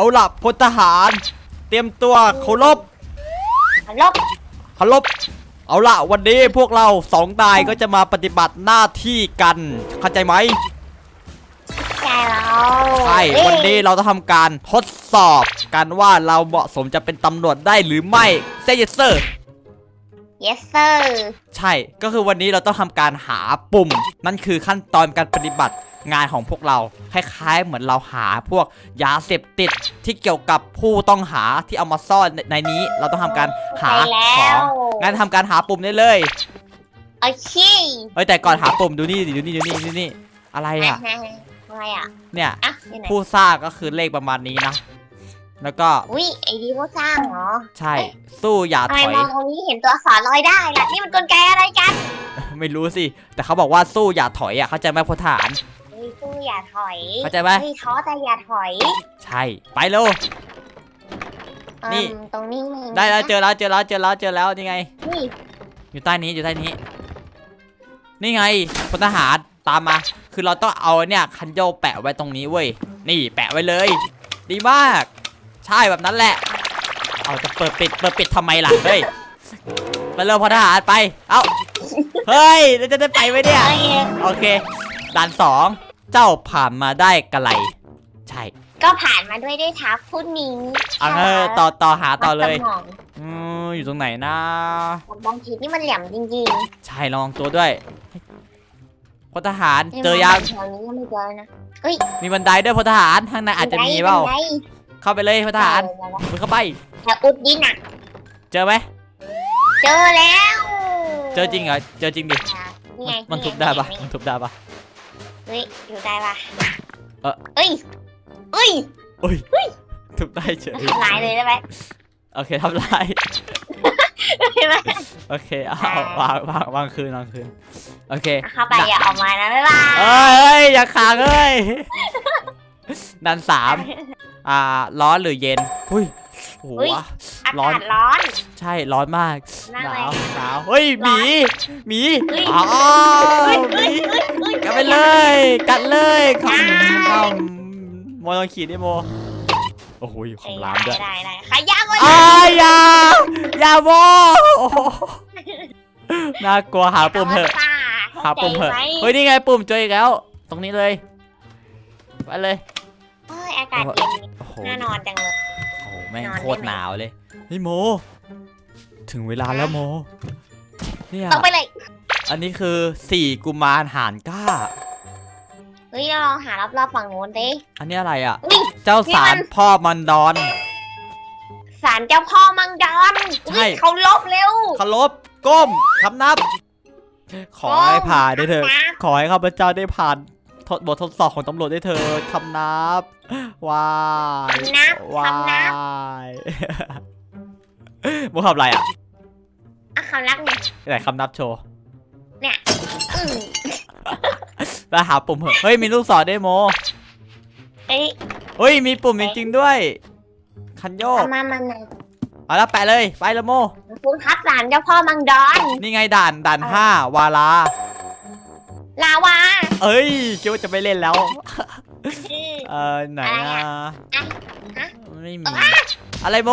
เอาล่ะพลทหาร เตรียมตัวเคารพลบเคารพเอาล่ะวันนี้พวกเราสองนายก็จะมาปฏิบัติหน้าที่กันเข้าใจไหมใจเราใช่วันนี้เราจะทำการทดสอบกันว่าเราเหมาะสมจะเป็นตำรวจได้หรือไม่เซเยเซอร์เยสเซอร์ใช่ก็คือวันนี้เราต้องทำการหาปุ่ม นั่นคือขั้นตอนการปฏิบัติ งานของพวกเราคล้ายๆ เหมือนเราหาพวกยาเสพติดที่เกี่ยวกับผู้ต้องหาที่เอามาซ่อนในในนี้ เราต้องทำการหาไปแล้ของวงั้นทำการหาปุ่มได้เลยโอเคเอ้ยแต่ก่อนหาปุ่มดูนี่ดิดูนี่ดูนี่ดูนี่อะไรอะอะไรอะเนี่ยอะอยู่ไหนผู้สร้างก็คือเลขประมาณนี้นะแล้วก็อุ้ยไอ้ดีโมสร้างเหรอใช่สู้อย่าทำไมถอยมองตรงนี้เห็นตัวอักษรลอยได้ล่ะนี่มันกลไกอะไรกัน ไม่รู้สิแต่เขาบอกว่าสู้อย่าถอยอะเข้าใจไหมพลทหารเฮ้ยสู้อย่าถอยเข้าใจไหม เฮ้ยท้อแต่อย่าถอยใช่ ไปเร็ว นี่อืมตรงนี้ได้แล้วเจอแล้วเจอแล้วเจอแล้วเจอแล้วนี่ไง นี่อยู่ใต้นี้อยู่ใต้นี้ นี่ไงพลทหารตามมา คือเราต้องเอาเนี่ยคันโยกแปะไว้ตรงนี้เว้ย นี่แปะไว้เลย ดีมาก ใช่แบบนั้นแหละ เอาจะเปิดปิดเปิดปิดทำไมล่ะ เฮ้ย ไปเร็วพลทหารไป เอ้า เฮ้ยเราจะได้ไปไหมเนี่ยเอ้ยโอเคด่านสอง เจ้าผ่านมาได้กะไรใช่ก็ผ่านมาด้วยด้วยทับผู้นี้เอาเออต่อต่อหาต่อเลยสมองอืมอยู่ตรงไหนนะบางทีนี่มันแหลมจริงใช่ลองตัวด้วยพลทหารๆเจอยังแถวนี้ก็ไม่เจอนะเฮ้ยมีบันไดด้วยพลทหารข้างในอาจจะมีเปล่าบันไดเข้าไปเลยพลทหารเออมึงเข้าไปแต่อุดดินอะเจอไหมเจอแล้ว เจอจริงเหรอเจอจริงดินี่ไงมันไงทุบได้ปะนี่มันทุบได้ปะ เฮ้ย อยู่ได้ปะเอ่อ เอ้ยเอ้ยอุ้ยทุบได้เฉยทำลายเลยได้ไหมโอเคทำลายได้ไหมโอเคเอาวางวางวางคืนวางคืนโอเคเข้าไปอย่าออกมานะบ๊ายบายเอ้ยเอ้ยอย่าขังเอ้ยดันสามอ่าร้อนหรือเย็นหุ้ย โหอุ๊ย อาร้อนกาศร้อน ใช่ร้อนมากนั่นหเลนาวยหนาวเฮ้ยหมีหมีเฮ้ย อ้าวเฮ้ยหเฮ้มียเฮ้ยเฮ้ยกัดไปเลย กัดเลยคได้ำคำโมลองขีดดิโมโอ้โหอยู่ของร้านด้วยได้ได้ขยับไว้อ้ายอย่าอย่าโมโอ้โหน่ากลัวหาปุ่มเถอะ หาปุ่มเถอะเฮ้ยนี่ไงปุ่มเจออีกแล้ว ตรงนี้เลยไปเลยเฮ้ยอากาศเย็นโอ้โห น่านอนจังเลยโอ้โหแม่งนอนได้ไหมโคตรหนาวเลยเฮ้ยโม ถึงเวลาแล้วโมเนี่ยต้องไปเลย อันนี้คือสี่กุมารหานกล้า เฮ้ยเราลองหารอบๆฝั่งนู้นดิ อันนี้อะไรอะอุ้ยเจ้าสารนี่มันพ่อมันดอน ศาลเจ้าพ่อมังดอนใช่ อุ๊ยเขาลบเร็ว เคารพก้มคำนับ ขอให้ผ่านได้เถอะคำนับขอให้ข้าพเจ้าได้ผ่าน ทดบททดสอบของตำรวจได้เถอะคำนับว้ายคำนับว้าคำนับยโมทำอะไรอะอะคำนับไงไหนคำนับโชว์อืมไปหาปุ่มเหอะเฮ้ยมีลูกศรได้วยโมเอ้ยเฮ้ยมีปุ่มจริงๆด้วย คันโยกเอามามันนะเอาแล้วแปะเลยไปละโมคุณครับศาลเจ้าพ่อมังดอนนี่ไงด่านด่านห้าวาลา ลาวาเอ้ยคิดว่าจะไม่เล่นแล้วอืมเออไหนอะไรอะอะฮะไม่มี อะไรโม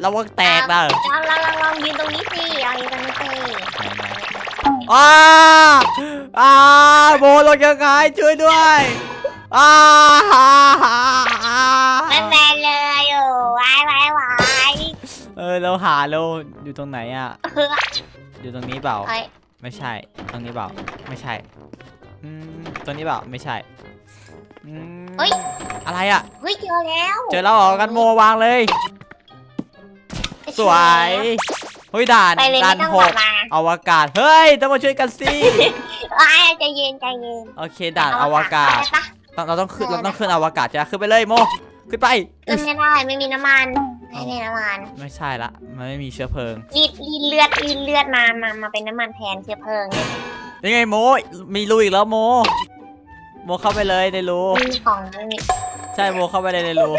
เราว่าแตกนะลองลองลองลองยืนตรงนี้สิลองยืนตรงนี้สิอ้าอ้าโมลงยังไงช่วยด้วยอ้าไม่เป็นเลยโอ้วายวายวายเออเราหาเราอยู่ตรงไหนอะเฮ้ยอยู่ตรงนี้เปล่าเอ้ย ไม่ใช่ ตรงนี้เปล่า ไม่ใช่อืมตรงนี้เปล่า ไม่ใช่อืมอะไรอะ เฮ้ยเจอแล้วเจอแล้วเหรอกันโมวางเลย สวย เฮ้ยด่านไปเลยด่าไม่นต้องหบอกกมาอวกาศ เฮ้ยต้องมาช่วยกันสิอ้ายใจเย็นใจเย็นโอเคด่านอวกาศ ไปปะ ต้องเราต้องขึ้นเราต้องขึ้นอวกาศจ้ะขึ้นไปเลยโม ขึ้นไป ขึ้นไม่ได้ไม่มีน้ำมัน ไม่มีน้ำมันไม่ใช่ละ มันไม่มีเชื้อเพลิง รีดรีดเลือดรีดเลือดมามามาเป็นน้ำมันแทนเชื้อเพลิงเนี่ยยังไงโม มีรูอีกแล้วโม โมเข้าไปเลยในรู มีของไม่มีใช่โมเข้าไปเลยในรู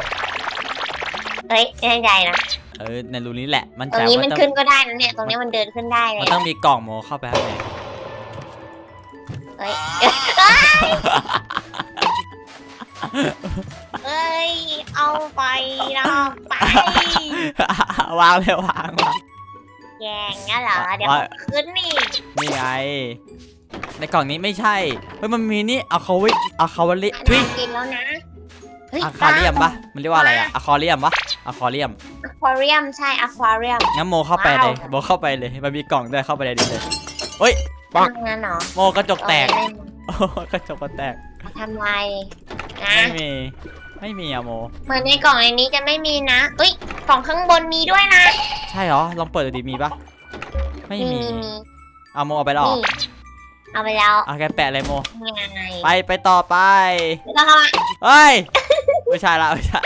เฮ้ยแน่ใจนะเออ ในรูนี้แหละ มันตรงจะนี้มัมันต้องขึ้นก็ได้นะเนี่ยตรงนี้มันเดินขึ้นได้เลมันยต้องมีกล่องโมเข้าไปข้างในเฮ้ยเอ้ยยเอาไปนะไป วางเลยวางวาง แย่งงั้นเหรอ เดี๋ยวว่าขึ้นนี่นี่ไง ในกล่องนี้ไม่ใช่ เฮ้ยมันมีนี่อะคาวิอะคาวลิทวิน่ากินแล้วนะฮ้อะคาเรียมปะมันเรียกว่าอะไรอะอะคาเรียมปะอะคาเรียม อควาเรียมใช่อควาเรียม งั้นโมเข้าไปเลย ว้าว โมเข้าไปเลย มันมีกล่องด้วยเข้าไปเลยดิเลย งั้นเหรอโมกระจกแตกเอาไปเล่นโอ้กระจกมันแตกมาทำลายนะ ไม่มี ไม่มีอะโม เหมือนในกล่องในนี้จะไม่มีนะเอ้ยกล่องข้างบนมีด้วยนะใช่เหรอ ลองเปิดดูดิมีปะไม่มีมีมีเอาโมเอาไปหรอนี่เอาไปแล้วเอาแกแปะเลยโม ยังไงไปไปต่อไปไม่ต้องเข้ามาเฮ้ย ไม่ใช่ละไม่ใช่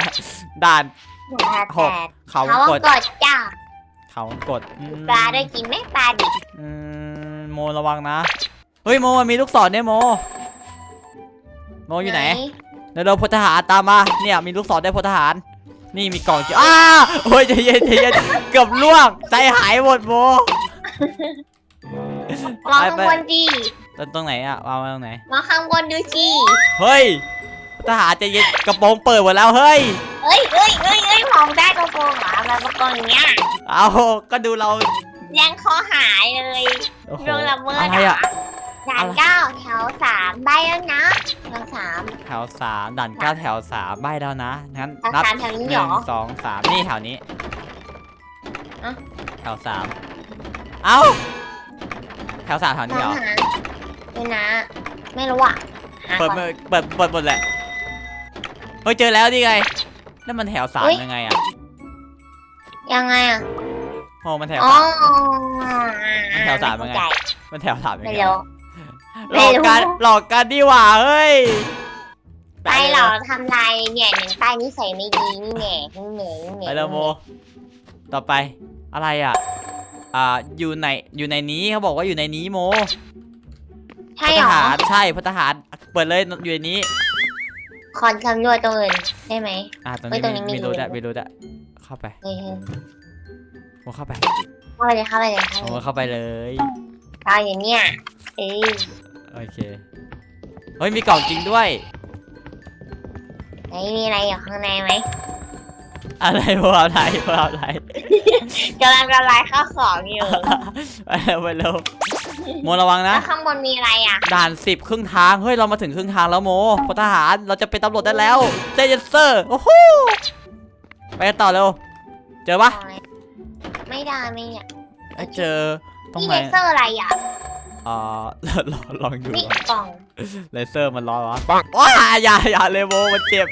ด่าน หนึ่งห้าหกแปดเขาเขากว่าดกดจ้าเขากดอืมปลาได้กินไหมปลาดิบอืมโมระวังนะ เฮ้ยโมมันมีลูกศรเนี่ยโม โมอยู่ไหน เดี๋ยวเราพลทหารตามมา เนี่ยมีลูกศรได้พลทหาร นี่มีกล่องจิอ้าโอ้ยใจเย็นใจเย็นเกือบล่วงใจหายหมดโมมองไปข้างไปบนดิตรงตรงไหนอะวางไว้ตรงไหนมองข้างบนดูสิเฮ้ยพลทหารใจเย็นกระโปรงเปิดหมดแล้วเฮ้ยเอ้ยเอ้ยเอ้ยเอ้ยมองได้กระโปรงเหรอมากระโปรงอย่างเงี้ยเอาก็ดูเรายังคอหายเลยโอ้โหโดนละเมิดอะไรอะด่านเก้าแถวสามใบแล้วนะแถวสาม แถวสามด่านเก้าแถวสามใบแล้วนะงั้นแถวนับสามแถวนี้หเหรนึ่งอสองสามนี่แถวนี้อะแถวสามเอ้าแถวสามแถวนี้เหรอหาดูนะ ไม่รู้อะหาเปิดก่อน เปิดเปิดเปิดหมดแหละเฮ้ยเจอแล้วนี่ไงนั่นมันแถวสามเฮ้ย ยังไงอะยังไงอะ โอ้มันแถวอ๋อสาม มันแถวสามยังไงเข้ใจมันแถวสามยังไม่ไงรู้หลอกกันไม่รู้หลอกกันดีหว่าเฮ้ย ไปเหรอทำลายเนี่ยหนึ่งใต้นิสัยไม่ดีนี่แหน่นี่แหน่นี่แหน่ไปแล้วโม ต่อไปอะไรอะ อ่าอยู่ในอยู่ในนี้เขาบอกว่าอยู่ในนี้โมใช่พลเหรทอหารใช่พลทหารเปิดเลยอยู่ในนี้คอนคำนวณตัวอื่นได้ไหม อ่าตรงเฮ้นี้ยตรงนี้มีมีมีรูรูได้ด้วยมีรูได้เข้าไปเฮ้ยโมเข้าไปเข้าไปเลยเข้าไปเลยเข้าโมไปเลยเข้าไปเลยเอาอย่างเนี้ยเอ้ยโอเคเฮ้ยมีกล่องจริงด้วย ไหนมีอะไรอยู่ข้างในไหมอะไรพวกเราไทยพวกเราไทยกำลังละลายข้าวของอยู่ ไปเร็วไปเร็วโมระวังนะ แล้วข้างบนมีอะไรอะ ด่านสิบครึ่งทาง เฮ้ย เรามาถึงครึ่งทางแล้วโมพลทหาร เราจะเป็นตำรวจได้แล้วเจเยนเซอร์ โอ้โห ไปกันต่อเร็ว เจอปะไม่ได้ไม่เนี่ยไม่เจอตรงนี่ไหนเลเซอร์อะไรอะ อ่าลองลองดูนี่ก่อนกล่องเลเซอร์มันร้อนวะว้าอย่าอย่าเลยโมมันเจ็บ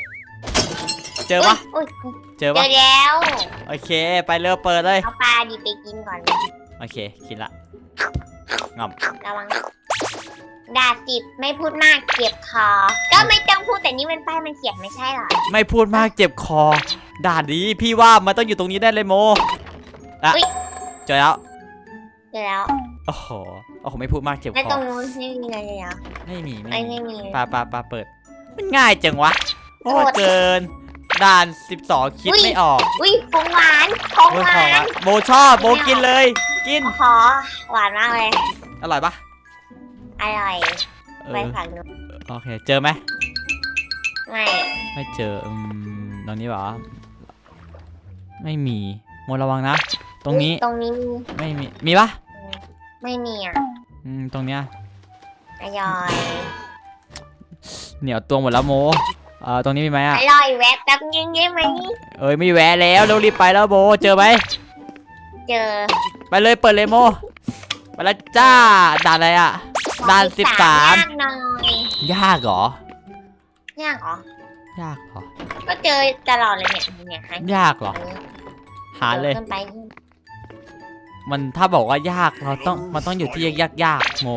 เจอปะอุ้ยเจอเจปะอแล้วโอเค ไปเร็วเปิดเลย เอาปลาดีไปกินก่อนโอเคกินละระวังดาสิบไม่พูดมากเจ็บคอ ก็ไม่ต้องพูดแต่นี่เป็นป้ายมันเขียนไม่ใช่เหรอไม่พูดมากเจ็บคอ ด่านนี้พี่ว่ามันต้องอยู่ตรงนี้ได้เลยโมอะอุ๊ยเจอแล้ว เจอแล้ว โอ้โหโอ้โหไม่พูดมากเจ็บแล้วคตรองนู้นไม่มีอะไรเลยเหรอไม่มีไอ้ไม่มีไม่มีปลาปลาปลาเปิด มันง่ายจังวะโอ้โคตรเกิน ด่าน 12 คิดอุ๊ย ไม่ออกอุ้ยของหวานของโอ้ยหขอวางละนโบชอบโบกินเลย กิน ขอหวานมากเลย อร่อยปะอร่อยเอไปอฝั่งนู้นโอเค เจอไหม ไม่ ไม่เจออืมตรงนี้เหรอ ไม่มีโมระวังนะ ตรงนี้ตรงนี้มีไม่มี มีปะ ไม่มีอะอืมตรงเนี้ยอร่อยเหนียวตัวหมดแล้วโมเอ่อตรงนี้มีไหมออะร่อยแวบแป๊บนึงได้ไหมเอ้ยไม่แวะแล้วเร็วรีบไปแล้วโบเจอไหมเจอไปเลยเปิดเลยโมไปแล้วจ้าด่านอะไรอะด่านสิบสามยากหน่อยยากเหรอยากเหรอยากเหรอก็เจอตลอดเลยเนี่ยเนี่ยหายยากเหรอหาเลยขึ้นไป มันถ้าบอกว่ายากเราต้องมันต้องอยู่ที่ยากยากๆโม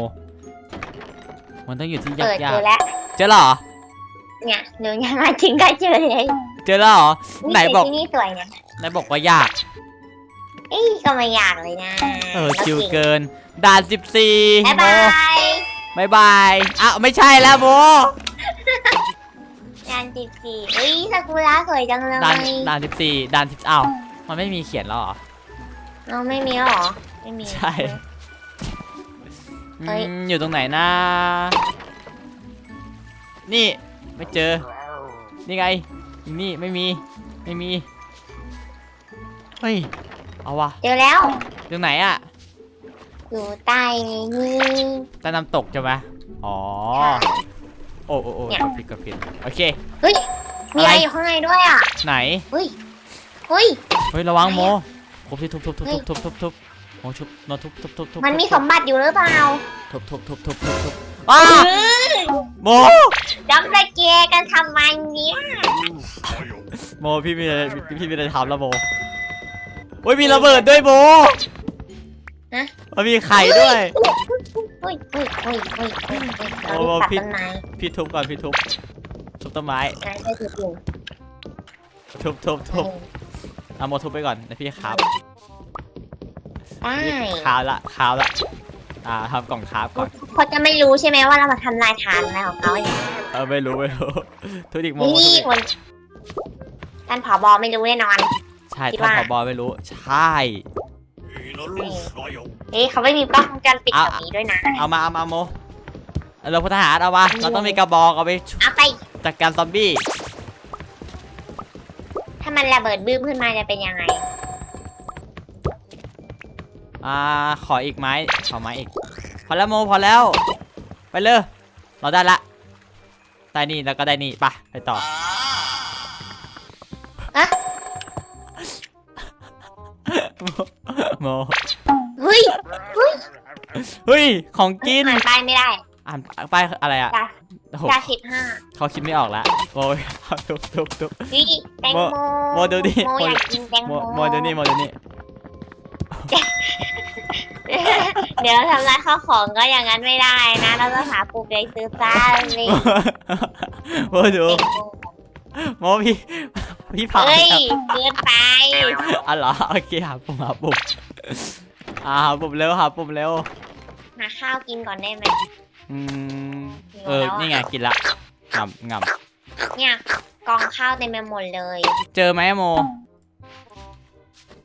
มันต้องอยู่ที่ยาเปิกดยาเจกอแล้วเจอแล้วเหรอ เนี่ยหนูยังมาถึงก็เจอเลยเจอแล้วเหรอ ไหนบอก ที่นี่สวยนะไหนบอกว่ายาก เอ้ยก็ไม่ยากเลยนะเออชิวเกิน ด่านสิบสี่บ๊ายโมบายบายบายอ้าวไม่ใช่แล้วโม งานสิบสี่เอ้ยซากุระสวยจังเลยด่านด่านสิบสี่ด่านสิบอ้าวมันไม่มีเขียนแล้วเหรอ เราไม่มีแล้วเหรอ ไม่มี ใช่เฮ้ย อืมอยู่ตรงไหนนะ นี่ไม่เจอ นี่ไง นี่ไม่มี ไม่มี เฮ้ย เอาวะเจอแล้ว ตรงไหนอะอยู่ใต้นี่ใต้น้ำตกใช่ไหมอ๋อใช่โอ้โอ้โอ้เนี่ย กดผิดกดผิดโอเค เฮ้ย มีอะไรอะไร อยู่ข้างในด้วยอะ ไหน เฮ้ย เฮ้ย เฮ้ย ระวังอะไรอะโม ทุบที่ทุบทุบทุบเฮ้ยทุบทุบทุบโมทุบโนทุบทุบทุบทุบมันมีสมบัติอยู่หรือเปล่าทุบทุบทุบทุบทุบทุบอ้าเออโมจับตะเกียกันทำไมเนี่ยโมพี่มีอะไรพี่พี่มีอะไรทำแล้วโมโอ้ยมีระเบิดด้วยโมฮะมันมีไข่ด้วยเฮ้ยเฮ้ยเฮ้ยเฮ้ยเฮ้ยเฮ้ยเราโอ้ได้ตัดพี่ต้นไม้พี่ทุบก่อนพี่ทุบทุบต้นไม้นายได้ถืออยู่ทุบทุบทุบ เอาโมทุบไปก่อนนะพี่ครับได้พี่คาวละคาวละ อ่าทำกล่องคราฟก่อน เขาจะไม่รู้ใช่ไหมว่าเรามาทำลายฐานอะไรของเขาเนี่ยเออไม่รู้ไม่รู้ ทุบอีกโมโมนี่ทุบอีกคนท่านผอบอไม่รู้แน่นอน ใช่คิดท่านว่า ผบไม่รู้ ใช่เฮ้ยเขาไม่มีกล้องวงจรปิดอะ แบบนี้ด้วยนะเอามาเอามาโมเราพลทหารเอามา เราต้องมีกระบอกเอาไป เอาไปจัดการซอมบี้ถ้า มันระเบิดบื้มขึ้นมาจะเป็นยังไง อ่า ขออีกไม้ ขอไม้อีก พอแล้วโมพอแล้ว ไปเลย เราได้ละ ได้นี่แล้วก็ได้นี่ไปไปต่ออะ โมเฮ้ย เฮ้ย ของกินอ่านป้ายไม่ได้ อ่านป้ายอะไรอะจ้าโอ้โหจ้าสิบห้าเขาคิดไม่ออกแล้วโมทุบทุบทุบ นี่แตงโมโมดูดิโมโมอยากกินแตงโมโมโมเดี๋ยวนี้โมเดี๋ยวนี้เดี๋ยวทำลายข้าวของก็อย่างนั้นไม่ได้นะเราต้องหาปลูกเลยซื้อซ่าเลยโมดูโมพี่พี่ผ่านเฮ้ยครับเกินไปอ๋อเหรอโอเคหาปุ่มหาปุ่มอ่าหาปุ่มเร็วหาปุ่มเร็วหาข้าวกินก่อนได้ไหม อืมหิวเออแล้วอะนี่ไงกินละงำงเนี่ยกองข้าวเต็มไปหมดเลยำเจอไหมโม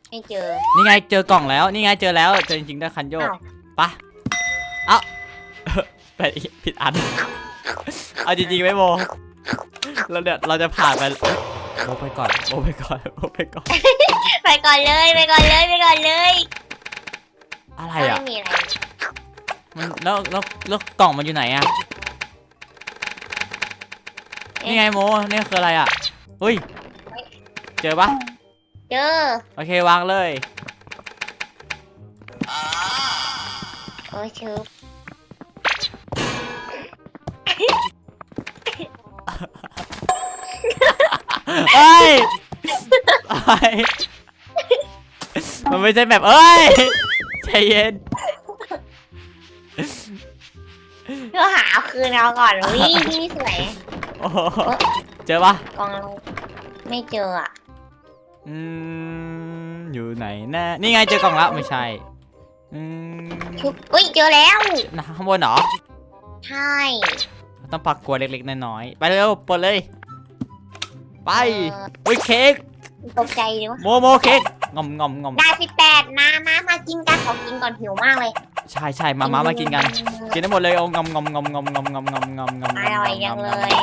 ไม่เจอ นี่ไงเจอกล่องแล้ว นี่ไงเจอแล้ว เจอจริงๆด้วยคันโยกอ้าว ไปะเอ้าไปอีกผิดอัน เอาจริงๆไหมโมเราเดี๋ยวเราจะผ่านไปโมไปก่อนโมไปก่อนโมไปก่อน ไปก่อนเลยไปก่อนเลยไปก่อนเลยอะไรไม่อะ มีอะไร มันแล้วแล้วแล้วกล่องมันอยู่ไหนอะนี่ไงโมนี่คืออะไรอะเฮ้ย เจอปะเจอ โอเควางเลย โอ้ยชืบเอ้ยเอ้ยมันไม่ใช่แบบเอ้ยใจเย็น เพื่อหาเอาคืนเราก่อนวิที่นี่สวยโอ้โหเจอปะกองเราไม่เจออะอืมอยู่ไหนนะนี่ไงเจอกล่องแล้วไม่ใช่อืมชุบอุ้ยเจอแล้วนะข้างบนเหรอใช่ต้องปักกลัวเล็กๆน้อยๆไปเร็วเปิดเลย ไปเอออุ้ยเค้กตกใจเลยวะโมโมเค้กงอมงอมงอมได้สิบแปดนะมามากินกันขอกินก่อนหิวมากเลย ใช่ใช่มามามากินกัน กินได้หมดเลยเอางอมงอมงอมงอมงอมงอมงอมงอมงอมอร่อยจังเลย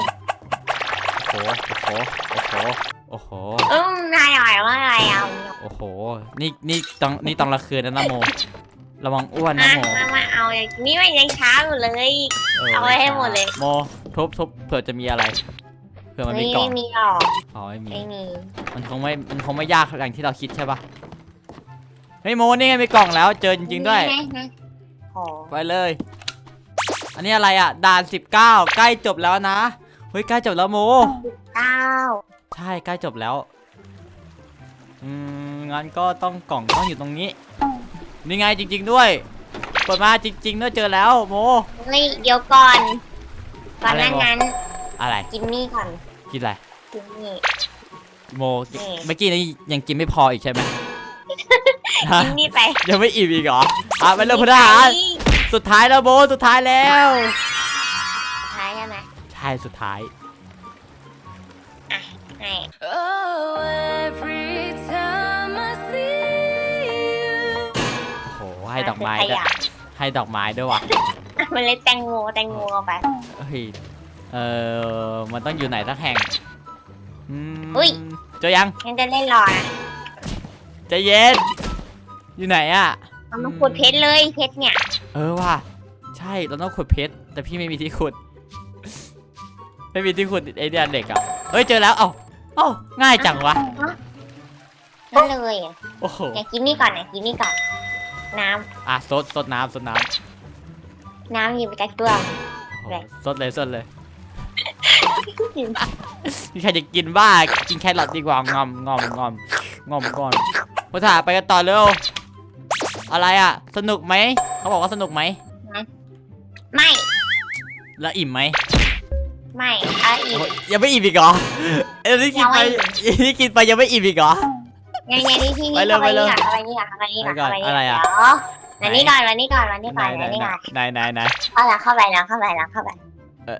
โอ้โหโอ้โหโอ้โหอืมอร่อยมากเลยเอาโอ้โห นี่นี่ตอนนี่ตอนละคืนนะนะโม ระวังอ้วนนะมาโมมามาเอาอย่างนี้มันยังช้าอยู่เลย เอาไว้ให้หมดเลย โมทุบทุบเผื่อจะมีอะไรเผื่อมันมีไม่กล่องไม่มีหรอกอ๋อไม่มีไม่มี มันคงไม่มันคงไม่ยากอย่างที่เราคิดใช่ปะเฮ้ยโมนี่ไงมีกล่องแล้วเจอจริงๆด้วย นี่ไงโอ้ไปเลย อันนี้อะไรอะ ด่าน 19 ใกล้จบแล้วนะ เฮ้ย ใกล้จบแล้วโมเก้าใช่ ใกล้จบแล้ว อืม งั้นก็ต้องกล่องต้องอยู่ตรงนี้ นี่ไงจริง ๆด้วย เปิดมาจริงๆด้วยเจอแล้วโมเฮ้ยเดี๋ยวก่อนก่อนหอะไรน้าบอกนั้นอะไร กินนี่ก่อนกินอะไร กินนี่ โมนี่เมื่อกี้นี้ยังกินไม่พออีกใช่ไหม ฮะ กินนี่ไปยังไม่อิ่มอีกเหรอ อะไปเลยพลทหารสุดท้ายแล้วโมสุดท้ายแล้วท้ายใช่ไหมใช่สุดท้ายให้ Oh, every time I see you. โอ้โหให้ดอกไม้ขด้วยยะ ให้ดอกไม้ด้วยว่ะมันเลยแตงโมแตงโมเอาไป เฮ้ยเออมันต้องอยู่ไหนสักแห่งอืมอุ๊ย เจอยังงั้นจะเล่นรอนะใจเย็นอยู่ไหนอะ เอามาขุดเพชรเลยเพชรเนี่ยเออว่ะใช่เราต้องขุดเพชรแต่พี่ไม่มีที่ขุด ไม่มีที่ขุดไอเดียเด็กอะเฮ้ยเจอแล้วเอ้าเอ้าง่ายจังวะนั่นเลยอะโอ้โหอยากกินนี่ก่อนอยากกินนี่ก่อน น้อะซดซดน้ำซดน้ำน้ำอยู่กระตัวำโอ้โหเลยซดเลยซดเลยมีใครจะกินบ้ากินแครอทดีกว่างอมงอมงอมงอมก่อนพุทธาไปกันต่อเร็ว อะไรอะสนุกไหม เขาบอกว่าสนุกไหม ไม่ แล้วอิ่มไหมไม่เอาอีก โอ้ยยังไม่อิ่มอีกเหรอเอ้ยนี่กินไปยังไม่ นี่กินไปยังไม่อิ่มอีกเหรอยังยังนี่พี่นี่ไปเร็วเข้าไปไปเร็นี่วก่อนเข้าไปนี่ก่อนเข้าไปนี่ก่อนไปก่อนเข้าไปนี่อะไรอะเดี๋ยววันนี้ก่อนวันนี้ก่อนวันนี้ก่อนไหนวันนี้ก่อนไหนไหนไหนเอาละเข้าไปแล้วเข้าไปแล้วเข้าไปเออ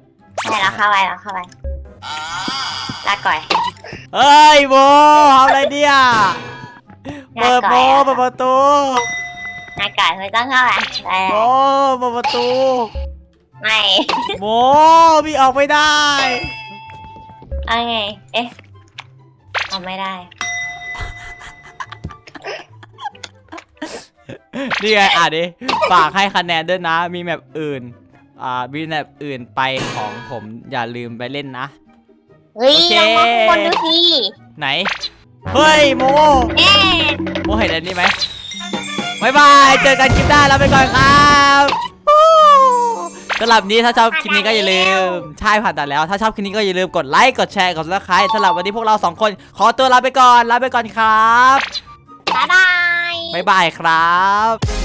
ได้แล้วเข้าไปแล้วเข้าไปลาก่อยเฮ้ยโบทำอะไรเนี่ยเปิดโบเปิดประตู ลาก่อยไม่ต้องเข้าไปไปโบเปิดประตูไม่โบพี่ออกไม่ได้เอาไง เอ๊ะเอาไม่ได้ นี่ไงอะดิฝากให้คะแนนด้วยนะ มีแมปอื่น อ่ามีแมปอื่นไปของผมอย่าลืมไปเล่นนะ เฮ้ยโอเคลองมองข้างบนดูสิไหน เฮ้ยโม เอ๊ะ โมเห็นอันนี้ไหม บายบาย เจอกันคลิปหน้าแล้วไปก่อนครับฮู้สำหรับนี้ถ้าชอบคลิปนี้ก็อย่าลืม ใช่ผ่านตัดแล้ว ถ้าชอบคลิปนี้ก็อย่าลืมกดไลค์ กดแชร์ กดซับสไครต์สำหรับวันนี้พวกเราสองคน ขอตัวลาไปก่อน ลาไปก่อนครับ บ๊ายบาย บ๊ายบายครับ